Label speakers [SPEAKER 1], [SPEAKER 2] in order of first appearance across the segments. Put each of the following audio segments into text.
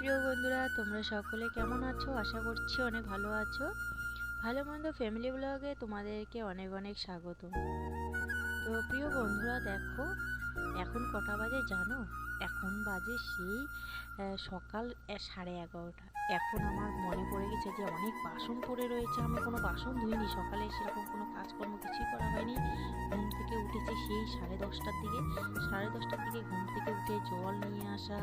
[SPEAKER 1] প্রিয় বন্ধুরা, তোমরা সকলে কেমন আছো? আশা করছি অনেক ভালো আছো। ভালো মন্দ ফ্যামিলি ব্লগে তোমাদেরকে অনেক অনেক স্বাগত। তো প্রিয় বন্ধুরা, দেখো, এখন কটা বাজে জানো? এখন বাজে সেই সকাল সাড়ে এগারোটা। এখন আমার মনে পড়ে গেছে যে অনেক বাসন পড়ে রয়েছে। আমি কোনো বাসন ধুইনি। সকালে সেরকম কোনো কাজকর্ম কিছুই করা হয়নি। ঘুম থেকে উঠেছি সেই সাড়ে দশটার দিকে। সাড়ে দশটার দিকে ঘুম থেকে উঠে জল নিয়ে আসা,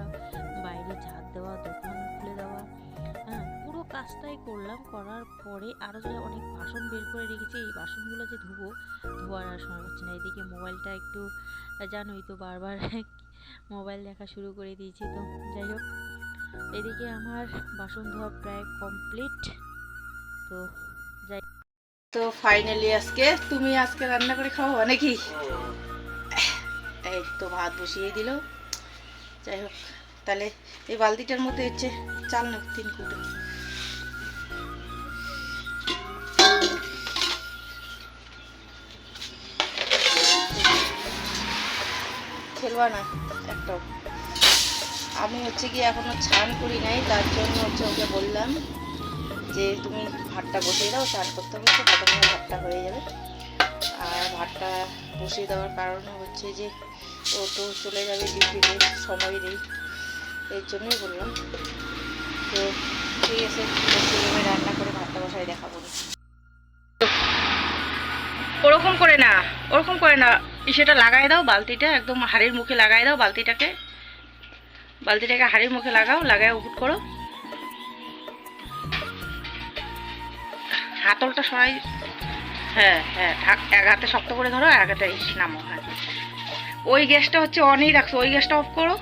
[SPEAKER 1] বাইরে ঝাড় দেওয়া, দোকান খুলে দেওয়া হ্যাঁ পুরো কাজটাই করলাম। করার পরে আরও যে অনেক বাসন বের করে রেখেছি, এই বাসনগুলো যে ধুবো, ধোয়ার আর সময় হচ্ছে না। এদিকে মোবাইলটা একটু, জানোই তো বারবার মোবাইল দেখা শুরু করে দিয়েছি তো, যাই হোক। এদিকে আমার বাসন ধোয়া প্রায় কমপ্লিট তো যাই।
[SPEAKER 2] তো ফাইনালি আজকে তুমি আজকে রান্না করে খাওয়া নাকি? এই তো ভাত বসিয়ে দিল। যাই হোক, তাহলে এই বালতিটার মধ্যে হচ্ছে চাল না তিন কুটো খেলবা না আমি হচ্ছে কি এখনও স্নান করি নাই, তার জন্য হচ্ছে ওকে বললাম যে, তুমি ভাতটা বসিয়ে দাও, স্নান করতে হবে তো ভাতটা হয়ে যাবে। আর ভাতটা বসিয়ে দেওয়ার কারণে হচ্ছে যে, ও তো চলে যাবে ডিউটিতে সময় নেই। এর জন্যই বললাম। তো, ঠিক আছে রান্না করে ভাতটা বসাই দেখাবো। ওরকম করে না, ওরকম করে না। সেটা লাগাই দাও বালতিটা, একদম হাড়ির মুখে লাগাই দাও বালতিটাকে। বালতিটাকে হাড়ির মুখে লাগাও, লাগায় উপুট করো। হাতলটা সবাই হ্যাঁ হ্যাঁ এক হাতে শক্ত করে ধরো এক হাতে নামো হ্যাঁ। ওই গ্যাসটা হচ্ছে অনেই রাখছো, ওই গ্যাসটা অফ করো।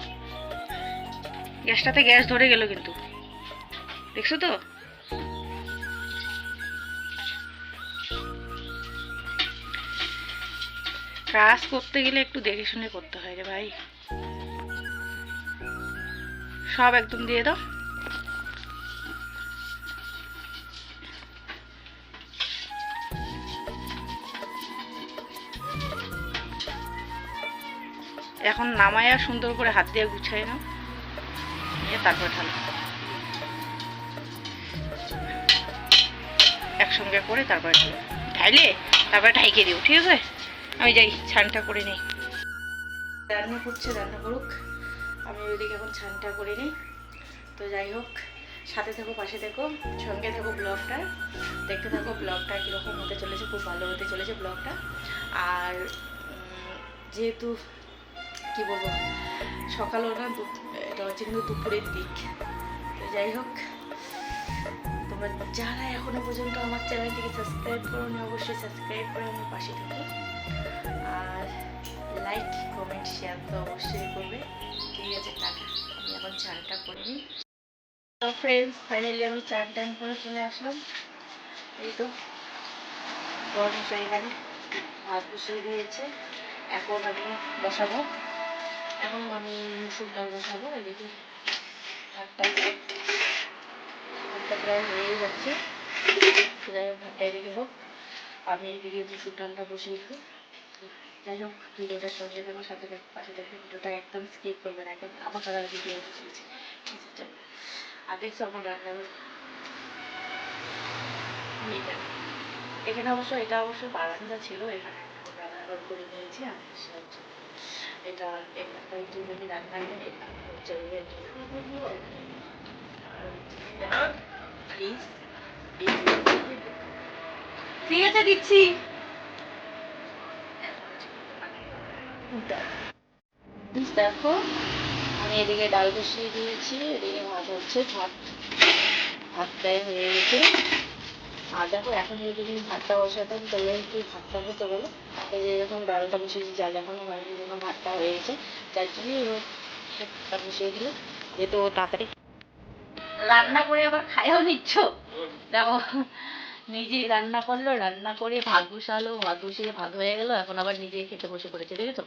[SPEAKER 2] গ্যাসটাতে গ্যাস ধরে গেল কিন্তু। দেখছ তো? কাজ করতে গেলে একটু দেখে শুনে করতে হয় রে ভাই। সব একদম দিয়ে দাও। এখন নামায়া সুন্দর করে হাত দিয়ে গুছাই নাও। নিয়ে তারপর ঢালো। একসঙ্গে করে তারপরে ঢালো। ঢাইলে তারপরে ঢাইকে দিও, ঠিক আছে? আমি যাই ছানটা করে নিই। রান্না করছে, রান্না করুক। আমি ওইদিকে এখন ছানটা করে নিই। তো যাই হোক, সাথে থাকো, পাশে থাকো, সঙ্গে থাকো ব্লগটা। দেখতে থাকো ব্লগটা কীরকম হতে চলেছে, খুব ভালো হতে চলেছে ব্লগটা। আর যেহেতু, কি বলব সকালও না দু- এটা হচ্ছে কিন্তু দুপুরের দিক। তো যাই হোক তোমরা যারা এখনও পর্যন্ত আমার চ্যানেলটিকে সাবস্ক্রাইব করো নি অবশ্যই সাবস্ক্রাইব করে আমার পাশে থাকো। আর লাইক কমেন্ট শেয়ার তো অবশ্যই করবে। ঠিক আছে, টাটা। আমি এখন চানটা করে নিই। তো ফ্রেন্ডস ফাইনালি আমি চান টান করে চলে আসলাম। এই তো, গরম এখানে ভাত বসিয়ে দিয়েছে। এখন আমি বসাবো। এখন আমি মুসুর ডাল বসাবো। এদিকে ভাতটা প্রায় হয়ে যাচ্ছে। যাই হোক ভাতটা এদিকে হোক, আমি এদিকে মুসুর ডালটা বসিয়ে দিই। যাই হোক, ভিডিওটা সঙ্গে দেবো সাথে পাশে থাকবে ভিডিওটা একদম স্কিপ করবে না, একদম আমার কালার ভিডিও বসেছি আগে আমার রান্না এখানে অবশ্য, এটা অবশ্য বারান্দা ছিল, এখানে আমি রান্নাঘর করে নিয়েছি, আর এটা একটা একটু যদি রান্না হচ্ছে ঠিক আছে, দিচ্ছি। দেখো, আমি এদিকে ডাল বসিয়ে দিয়েছি, এদিকে ভাত হচ্ছে ভাত। ভাতটাই হয়ে গেছে। আর দেখো, এখন যদি ভাতটা বসাতাম তাহলে একটু ভাতটা হতে গেলো এই যে যখন ডালটা বসিয়েছি জাল এখনও হয়নি যখন ভাতটা হয়ে গেছে, যার জন্যই ভাতটা বসিয়ে দিল, যেহেতু তাড়াতাড়ি রান্না করে আবার খাইও নিচ্ছ? দেখো নিজেই রান্না করল রান্না করে ভাত বসালো ভাত বসিয়ে ভাত হয়ে গেলো এখন আবার নিজে খেতে বসে পড়েছে দেখেছ?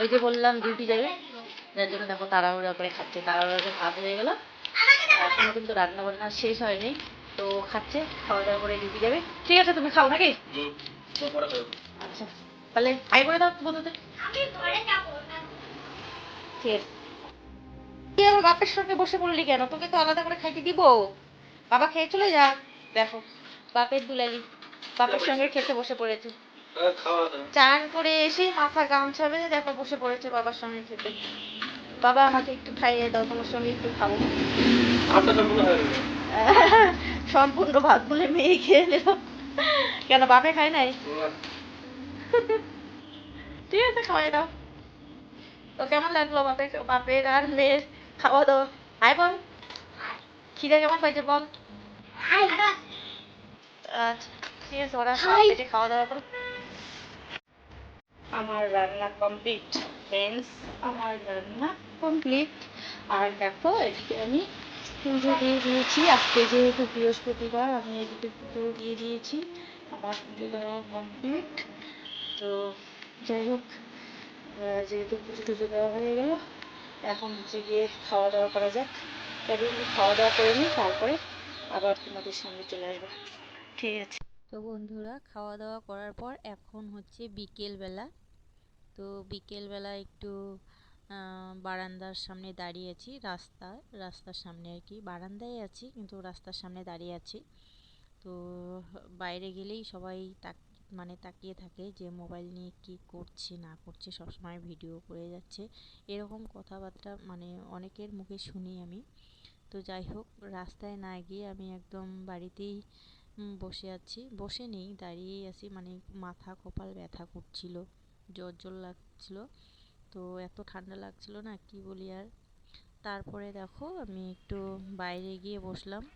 [SPEAKER 2] ওই যে বললাম ডিউটি যাবে। যার জন্য দেখো তাড়াহুড়া করে খাচ্ছে তাড়াহুড়া করে ভাত হয়ে গেলো। এখনও কিন্তু রান্না বান্না শেষ হয়নি তো খাচ্ছে খাওয়া দাওয়া করে ডিউটি যাবে। ঠিক আছে তুমি খাও নাকি? আচ্ছা তাহলে হাই করে দাও বন্ধুদের। ঠিক আছে। আমার বাপের সঙ্গে বসে পড়লি কেন? তোকে তো আলাদা করে খাইতে দিব। বাবা খেয়ে চলে যা। দেখো বাপের দুলালি বাপের সঙ্গে খেতে বসে পড়েছে। চান করে এসে মাথা গামছা বেঁধে দেখো বসে পড়েছে বাবার সঙ্গে খেতে। বাবা আমাকে একটু খাইয়ে দাও তোমার সঙ্গে একটু খাব। সম্পূর্ণ ভাত বলে মেয়ে খেয়ে নিল। কেন বাপে খায় নাই? ঠিক আছে খাওয়াই দাও। তো কেমন লাগল বাপের বাপের আর মেয়ের খাওয়া দাওয়া হাই বল খিদে কেমন পাইছে বল আচ্ছা ঠিক আছে ওরা সব পেটে খাওয়া দাওয়া করো আমার রান্না কমপ্লিট ফ্রেন্ডস আমার রান্না কমপ্লিট আর দেখো এদিকে আমি পুজো দিয়ে দিয়েছি। আজকে যেহেতু বৃহস্পতিবার আমি এদিকে পুজো দিয়ে দিয়েছি। আমার পুজো দেওয়া কমপ্লিট তো যাই হোক যেহেতু পুজো টুজো দেওয়া হয়ে গেল এখন হচ্ছে গিয়ে খাওয়া দাওয়া করা যাক। তবে আমি খাওয়া দাওয়া করে নিই, তারপরে আবার তোমাদের সামনে চলে আসব। ঠিক আছে।
[SPEAKER 1] তো বন্ধুরা, খাওয়া দাওয়া করার পর এখন হচ্ছে বিকেলবেলা। তো বিকেলবেলা একটু বারান্দার সামনে দাঁড়িয়ে আছি, রাস্তা, রাস্তার সামনে আর কি। বারান্দায় আছি, কিন্তু রাস্তার সামনে দাঁড়িয়ে আছি। তো বাইরে গেলেই সবাই তাক মানে তাকিয়ে থাকে যে মোবাইল নিয়ে কি করছে, না করছে, সবসময় ভিডিও করে যাচ্ছে। এরকম কথাবার্তা মানে অনেকের মুখে শুনি আমি। তো যাই হোক, রাস্তায় না গিয়ে আমি একদম বাড়িতেই বসে আছি। বসে নেই, দাঁড়িয়েই আছি। মানে মাথা কপাল ব্যথা করছিল, জ্বর জ্বর লাগছিল। তো এত ঠান্ডা লাগছিল না, কি বলি আর? তারপরে দেখো, আমি একটু বাইরে গিয়ে বসলাম।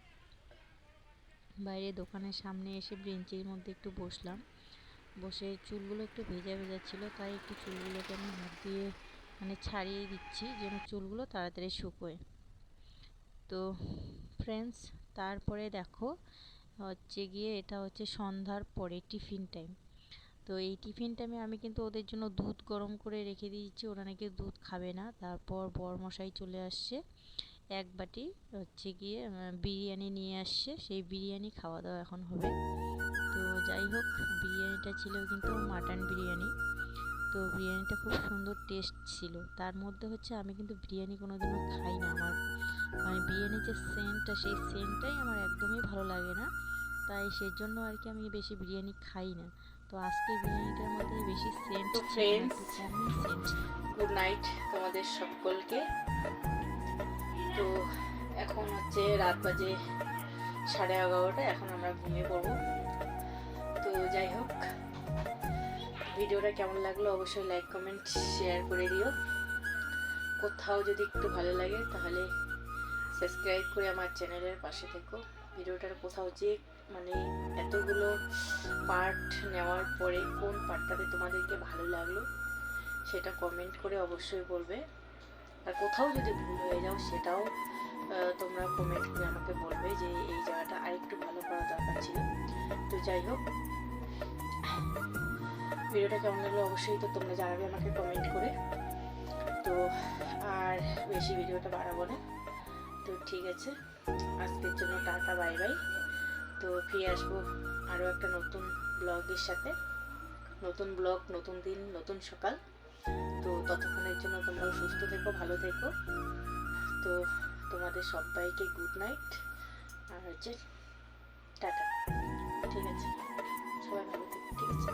[SPEAKER 1] বাইরে দোকানের সামনে এসে বেঞ্চের মধ্যে একটু বসলাম। বসে চুলগুলো একটু ভেজা ভেজা ছিল, তাই একটু চুলগুলোকে আমি হাত দিয়ে মানে ছাড়িয়ে দিচ্ছি যেন চুলগুলো তাড়াতাড়ি শুকোয়। তো ফ্রেন্ডস তারপরে দেখো, হচ্ছে গিয়ে এটা হচ্ছে সন্ধ্যার পরে টিফিন টাইম তো এই টিফিন টাইমে আমি কিন্তু ওদের জন্য দুধ গরম করে রেখে দিয়েছি, ওরা নাকি দুধ খাবে না। তারপর বরমশাই চলে আসছে, এক বাটি হচ্ছে গিয়ে বিরিয়ানি নিয়ে আসছে, সেই বিরিয়ানি খাওয়া দাওয়া এখন হবে। যাই হোক বিরিয়ানিটা ছিল কিন্তু মাটন বিরিয়ানি। তো বিরিয়ানিটা খুব সুন্দর টেস্ট ছিল। তার মধ্যে হচ্ছে আমি কিন্তু বিরিয়ানি কোনো দিনও খাই না আমার। মানে বিরিয়ানির যে সেন্টটা সেই সেন্টটাই আমার একদমই ভালো লাগে না। তাই সেজন্য আর কি আমি বেশি বিরিয়ানি খাই না। তো আজকে বিরিয়ানিটার মধ্যে বেশি সেন্ট
[SPEAKER 2] গুড নাইট তোমাদের সকলকে। তো এখন হচ্ছে রাত বাজে সাড়ে এগারোটা এখন আমরা ঘুমিয়ে পড়ব। যাই হোক, ভিডিওটা কেমন লাগল অবশ্যই লাইক কমেন্ট শেয়ার করে দিও। কোথাও যদি একটু ভালো লাগে তাহলে সাবস্ক্রাইব করে আমার চ্যানেলের পাশে থেকো। ভিডিওটার কোথাও যে মানে এতগুলো পার্ট নেওয়ার পরে কোন পার্টটাতে তোমাদেরকে ভালো লাগল সেটা কমেন্ট করে অবশ্যই বলবে। আর কোথাও যদি ভুল হয়ে যাও সেটাও তোমরা কমেন্ট করে আমাকে বলবে যে এই জায়গাটা আরেকটু ভালো করা দরকার ছিল। তো যাই হোক ভিডিওটা কেমন লাগল অবশ্যই তো তোমরা জানাবে আমাকে কমেন্ট করে। তো আর বেশি ভিডিওটা বাড়াবো না। তো ঠিক আছে, আজকের জন্য টাটা, বাই বাই। তো ফিরে আসব আরও একটা নতুন ব্লগের সাথে। নতুন ব্লগ, নতুন দিন, নতুন সকাল। তো ততক্ষণের জন্য তোমরাও সুস্থ থেকো, ভালো থেকো। তো তোমাদের সবাইকে গুড নাইট আর হচ্ছে টাটা। ঠিক আছে, সবাই ভালো থেকো, ঠিক আছে।